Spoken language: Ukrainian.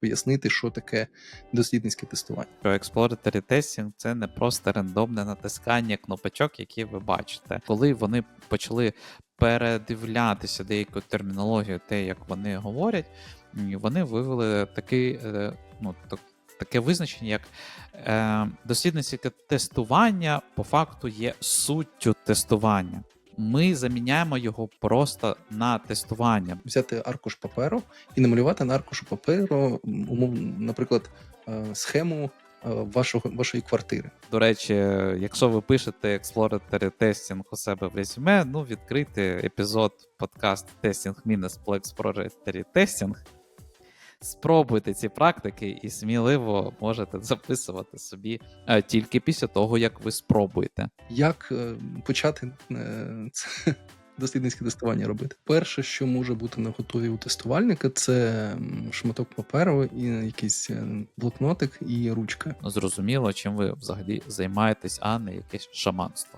пояснити, що таке дослідницьке тестування. що exploratory testing — це не просто рандомне натискання кнопочок, які ви бачите. Коли вони почали передивлятися деяку термінологію, те, як вони говорять, вони вивели такий, е, ну, так, таке визначення, як е, дослідницьке тестування по факту є суттю тестування. Ми заміняємо його просто на тестування. Взяти аркуш паперу і намалювати на аркушу паперу, наприклад, е, схему е, вашого, вашої квартири. До речі, якщо ви пишете exploratory testing у себе в резюме, ну відкрийте епізод подкаст Testing Minutes по exploratory testing. Спробуйте ці практики і сміливо можете записувати собі е, тільки після того, як ви спробуєте. Як е, почати це дослідницьке тестування робити? Перше, що може бути на готові у тестувальника, це шматок паперу і якийсь е, блокнотик і ручка. Зрозуміло, чим ви взагалі займаєтесь, а не якесь шаманство.